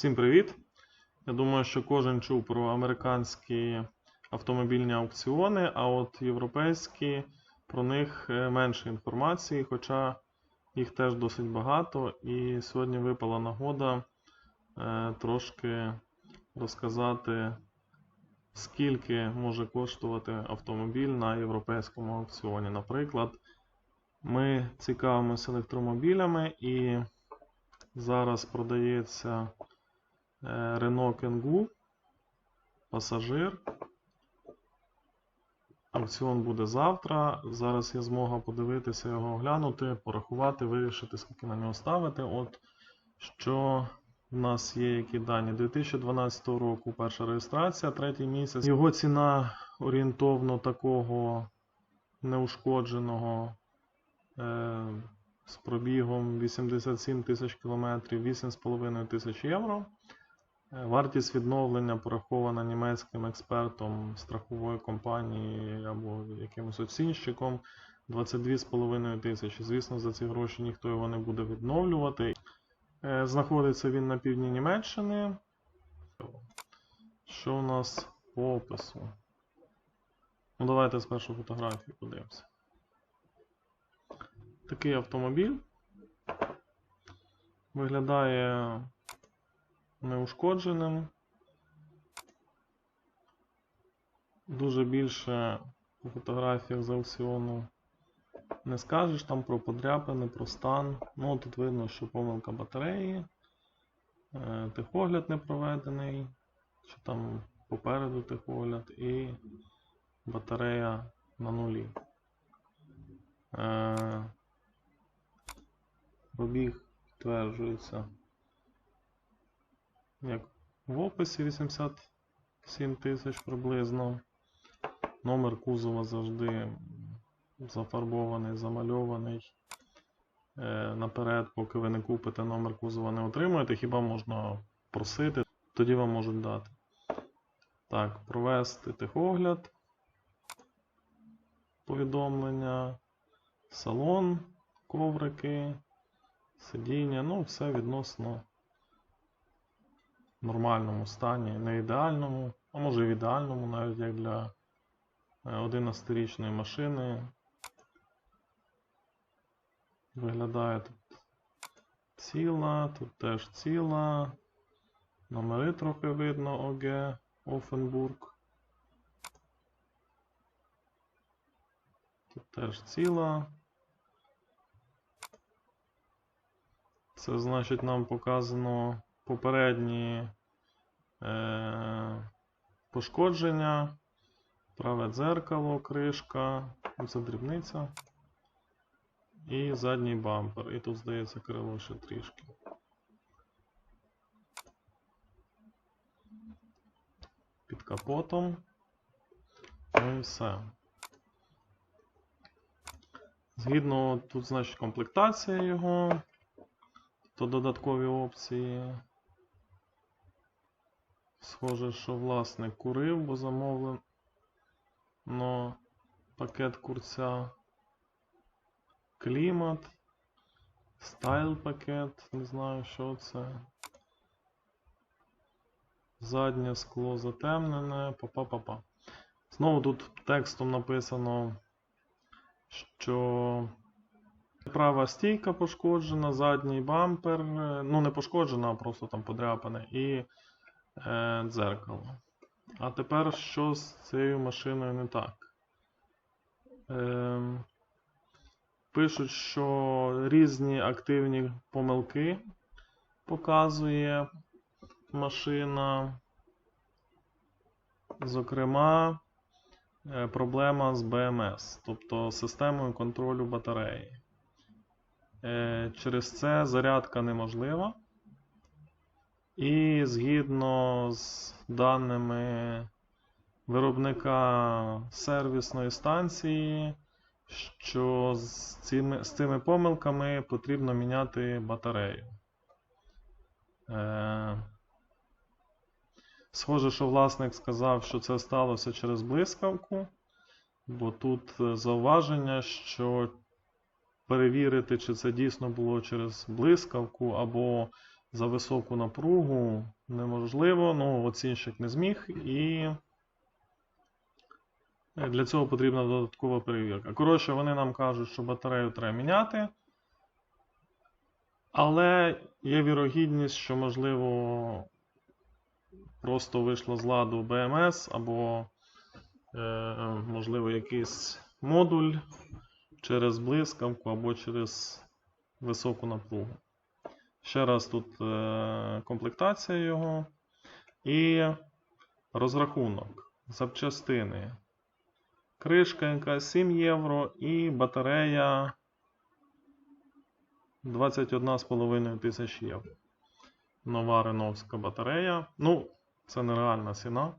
Всім привіт! Я думаю, що кожен чув про американські автомобільні аукціони, а от європейські про них е, менше інформації, хоча їх теж досить багато. І сьогодні випала нагода е, трошки розказати, скільки може коштувати автомобіль на європейському аукціоні. Наприклад, ми цікавимося електромобілями і зараз продається Renault Kangoo пасажир. Аукціон буде завтра. Зараз є змога подивитися його, оглянути, порахувати, вирішити, скільки на нього ставити. От що в нас є, які дані. 2012 року перша реєстрація, третій місяць. Його ціна орієнтовно такого неушкодженого е, з пробігом 87 тисяч кілометрів, 8,5 тисяч євро. Е, Вартість відновлення порахована німецьким експертом страхової компанії або якимось оцінщиком 22,5 тисячі. Звісно, за ці гроші ніхто його не буде відновлювати. Е, Знаходиться він на півдні Німеччини. Що у нас по опису? Ну, давайте спершу фотографії подивимося. Такий автомобіль. Виглядає неушкодженим. Дуже більше по фотографіях з аукціону не скажеш там про подряпини, про стан. Ну, тут видно, що помилка батареї, е, техогляд не проведений, чи там попереду техогляд і батарея на нулі. Е, Пробіг підтверджується як в описі 87 тисяч приблизно. Номер кузова завжди зафарбований, замальований. Е, наперед, поки ви не купите номер кузова, не отримуєте, хіба можна просити, тоді вам можуть дати. Так, провести техогляд, повідомлення, салон, коврики, сидіння, ну, все відносно нормальному стані, не ідеальному, а може в ідеальному, навіть як для 11-річної машини. Виглядає тут ціла, тут теж ціла. Номери трохи видно ОГ Офенбург. Тут теж ціла. Це значить нам показано попередні е, пошкодження, праве дзеркало, кришка, це дрібниця. І задній бампер. І тут, здається, крило ще трішки. Під капотом. Ну і все. Згідно тут, значить, комплектація його, то додаткові опції. Схоже, що власник курив, бо замовлено пакет курця. Клімат. Стайл пакет, не знаю, що це. Заднє скло затемнене. Па-па-па-па. Знову тут текстом написано, що права стійка пошкоджена, задній бампер. Ну, не пошкоджена, а просто там подряпане. І дзеркало. А тепер що з цією машиною не так? Е, пишуть, що різні активні помилки показує машина. Зокрема, е, проблема з БМС, тобто системою контролю батареї. Е, Через це зарядка неможлива. І згідно з даними виробника сервісної станції, що з цими, з цими помилками потрібно міняти батарею. Е, схоже, що власник сказав, що це сталося через блискавку, бо тут е, зауваження, що перевірити, чи це дійсно було через блискавку, або за високу напругу неможливо, ну, оцінщик не зміг, і е, для цього потрібна додаткова перевірка. Коротше, вони нам кажуть, що батарею треба міняти. Але є вірогідність, що, можливо, просто вийшло з ладу БМС, або, е, можливо, якийсь модуль через блискавку або через високу напругу. Ще раз тут е, комплектація його і розрахунок запчастини. Кришка якась 7 євро і батарея 21,5 тисяч євро. Нова реновська батарея. Ну, це нереальна ціна.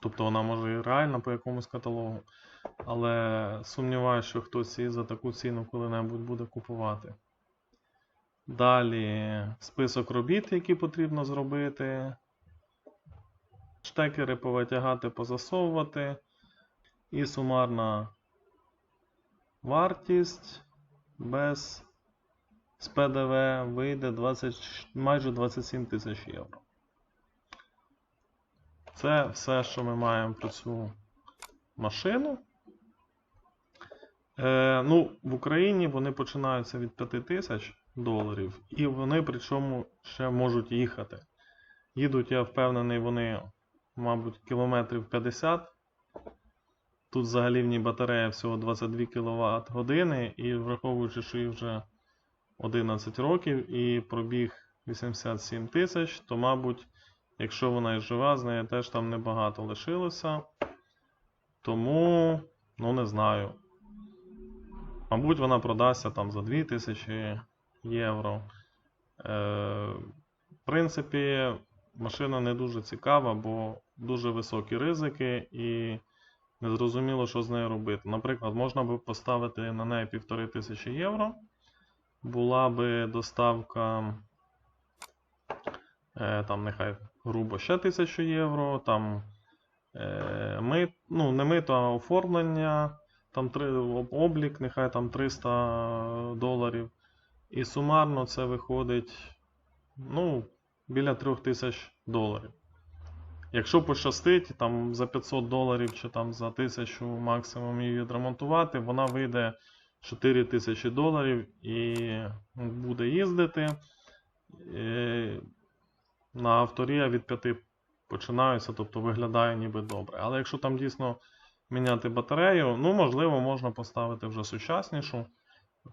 Тобто вона може і реальна по якомусь каталогу. Але сумніваюся, що хтось її за таку ціну коли-небудь буде купувати. Далі список робіт, які потрібно зробити. Штекери повитягати, позасовувати. І сумарна вартість без з ПДВ вийде 20, майже 27 тисяч євро. Це все, що ми маємо про цю машину. Е, ну, в Україні вони починаються від 5 тисяч доларів, і вони причому ще можуть їхати. Їдуть, я впевнений, вони, мабуть, кілометрів 50. Тут взагалі в ній батарея всього 22 кВт години, і враховуючи, що їй вже 11 років і пробіг 87 тисяч, то, мабуть, якщо вона і жива, з нею теж там небагато лишилося. Тому, ну не знаю. Мабуть, вона продасться там за 2000 євро. Е, в принципі, машина не дуже цікава, бо дуже високі ризики і незрозуміло, що з нею робити. Наприклад, можна би поставити на неї 1500 євро. Була би доставка, е, там, нехай грубо ще 1000 євро, там е, ми, ну, не мито, а оформлення, там облік, нехай там 300 доларів. І сумарно це виходить ну, біля 3000 доларів. Якщо пощастить, там за 500 доларів чи там за 1000 максимум її відремонтувати, вона вийде 4000 доларів і буде їздити. Е, На авторія від 5 починаються, тобто виглядає ніби добре. Але якщо там дійсно міняти батарею, ну можливо, можна поставити вже сучаснішу.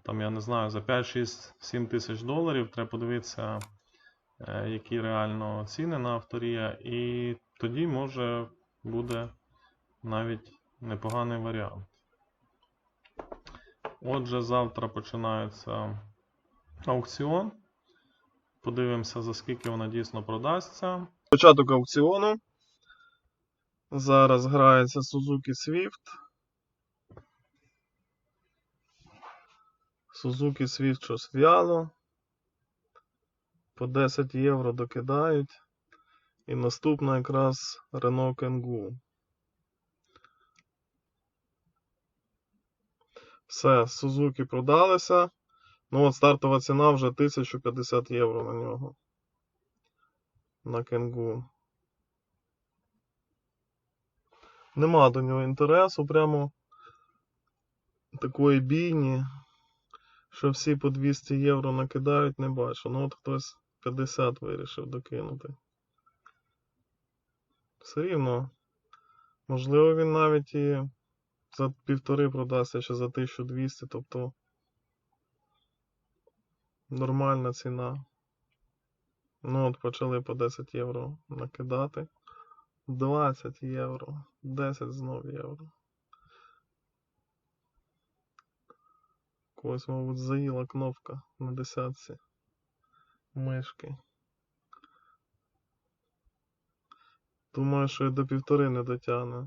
Там, я не знаю, за 5, 6, 7 тисяч доларів треба подивитися, е, які реально ціни на авторія, і тоді може буде навіть непоганий варіант. Отже, завтра починається аукціон. Подивимося, за скільки вона дійсно продасться. Початок аукціону. Зараз грається Suzuki Swift. Suzuki Swift щось в'яло. По 10 євро докидають. І наступна якраз Renault Kangoo. Все, Suzuki продалися. Ну от стартова ціна вже 1050 євро на нього. На Kangoo. Нема до нього інтересу, прямо такої бійні, що всі по 200 євро накидають, не бачу. Ну от хтось 50 вирішив докинути. Все рівно. Можливо, він навіть і за півтори продасться чи за 1200, тобто нормальна ціна. Ну от почали по 10 євро накидати. 20 євро, 10 знов євро. Когось, мабуть, заїла кнопка на десятці мишки. Думаю, що і до півтори не дотягне.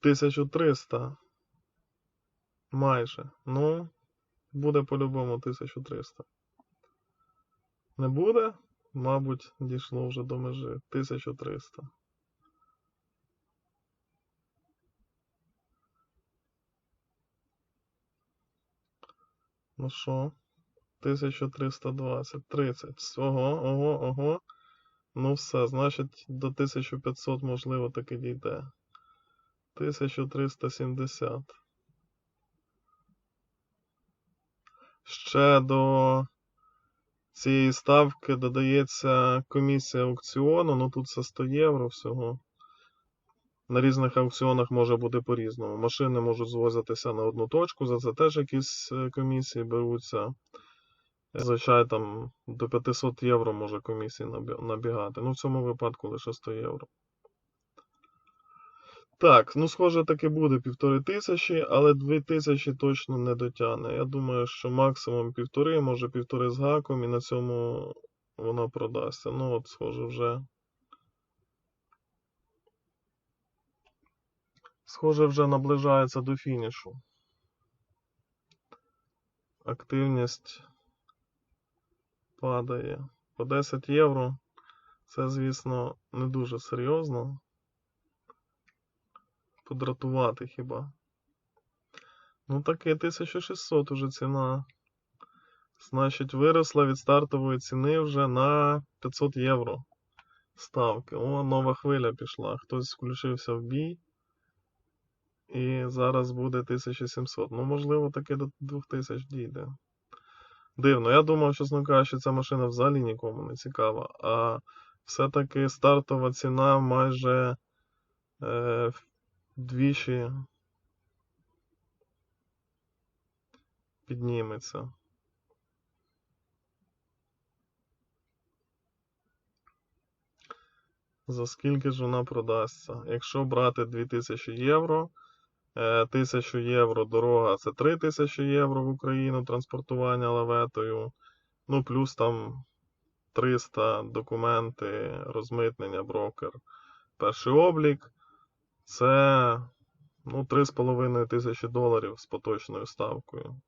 Тисячу триста. Майже. Ну, буде по-любому 1300. Не буде? Мабуть, дійшло вже до межі 1300. Ну що? 1320, 30. Ого, ого, ого. Ну все, значить до 1500 можливо таки дійде. 1370. Ще до цієї ставки додається комісія аукціону, ну тут це 100 євро всього. На різних аукціонах може бути по-різному. Машини можуть звозитися на одну точку, за це теж якісь е, комісії беруться. Зазвичай там до 500 євро може комісії набігати. Ну, в цьому випадку лише 100 євро. Так, ну схоже, таки буде півтори тисячі, але дві тисячі точно не дотягне. Я думаю, що максимум півтори, може півтори з гаком, і на цьому вона продасться. Ну, от, схоже, вже. Схоже, вже наближається до фінішу. Активність падає. По 10 євро. Це, звісно, не дуже серйозно. Подратувати хіба. Ну таки 1600 уже ціна. Значить, виросла від стартової ціни вже на 500 євро. Ставки. О, нова хвиля пішла. Хтось включився в бій. І зараз буде 1700. Ну, можливо, таки до 2000 дійде. Дивно. Я думав, чесно кажучи, ця машина взагалі нікому не цікава. А все-таки стартова ціна майже е, вдвічі підніметься. За скільки ж вона продасться? Якщо брати 2000 євро, е, 1000 євро дорога це 3000 євро в Україну транспортування лаветою. Ну, плюс там 300 документи, розмитнення, брокер, перший облік. Це ну, 3,5 тисячі доларів з поточною ставкою.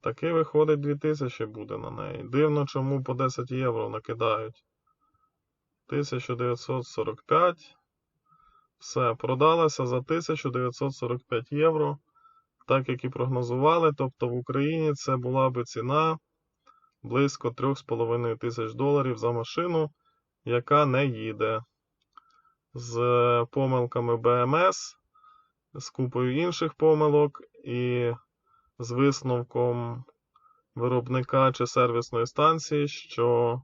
Таки виходить 2000 буде на неї. Дивно, чому по 10 євро накидають. 1945. Все, продалася за 1945 євро. Так як і прогнозували. Тобто в Україні це була би ціна близько 3,5 тисяч доларів за машину, яка не їде. З помилками БМС, з купою інших помилок і з висновком виробника чи сервісної станції, що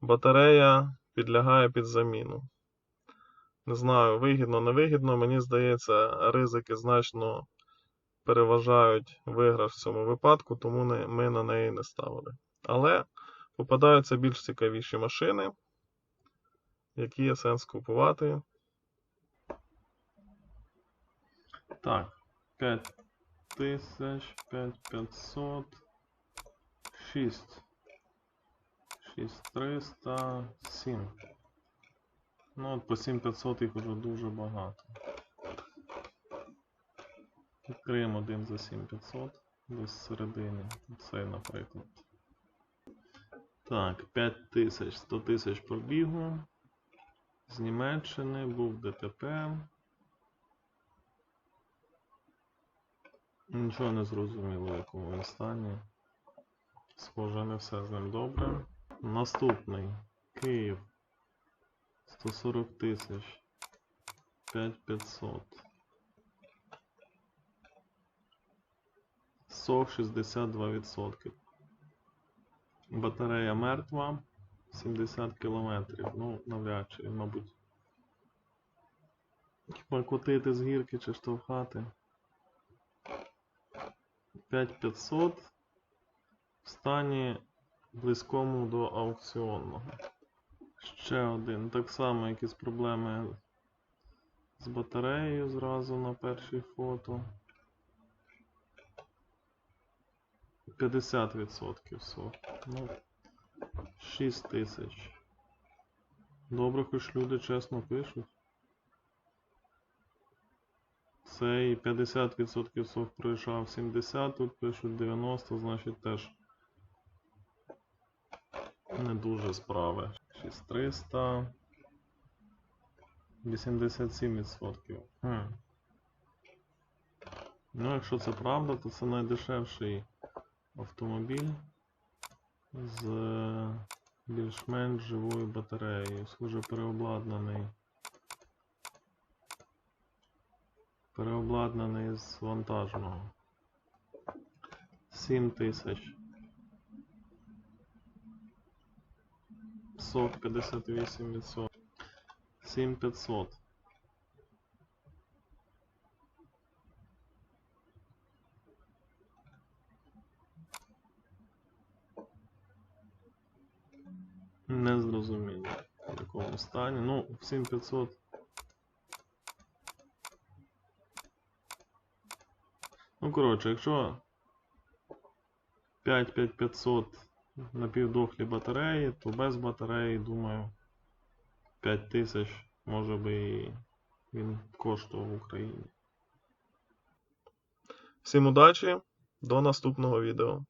батарея підлягає під заміну. Не знаю, вигідно, невигідно. Мені здається, ризики значно переважають виграш в цьому випадку, тому ми на неї не ставили. Але попадаються більш цікавіші машини, які є сенс купувати. Так, 5000, 5500, 6, 6300, 7. Ну, от по 7500 їх вже дуже багато. Відкриємо один за 7500, десь всередині. Цей, наприклад. Так, 5000, 100 тисяч пробігу. З Німеччини був ДТП. Нічого не зрозуміло, в якому він стані. Схоже, не все з ним добре. Наступний. Київ. 140 тисяч. 5500. СОВ 62%. Батарея мертва. 70 кілометрів. Ну, навряд чи, мабуть. Хіба котити з гірки чи штовхати. 5500 в стані близькому до аукціонного. Ще один. Так само якісь проблеми з батареєю зразу на першій фото. 50% все. Ну, 6 тисяч. Добре, хоч люди чесно пишуть. Цей 50% сок пройшов 70, тут пишуть 90, значить теж не дуже справи. 6300. 87%. Хм. Ну, якщо це правда, то це найдешевший автомобіль з е, більш-менш живою батареєю. Схоже переобладнаний. Переобладнаний з вантажного. 7 тисяч. Сок 58%. 7500. Не в якому стані. Ну, в 7500. Ну, коротше, якщо 5-5500 напівдохлі батареї, то без батареї, думаю, 5000 може би і він коштував в Україні. Всім удачі, до наступного відео.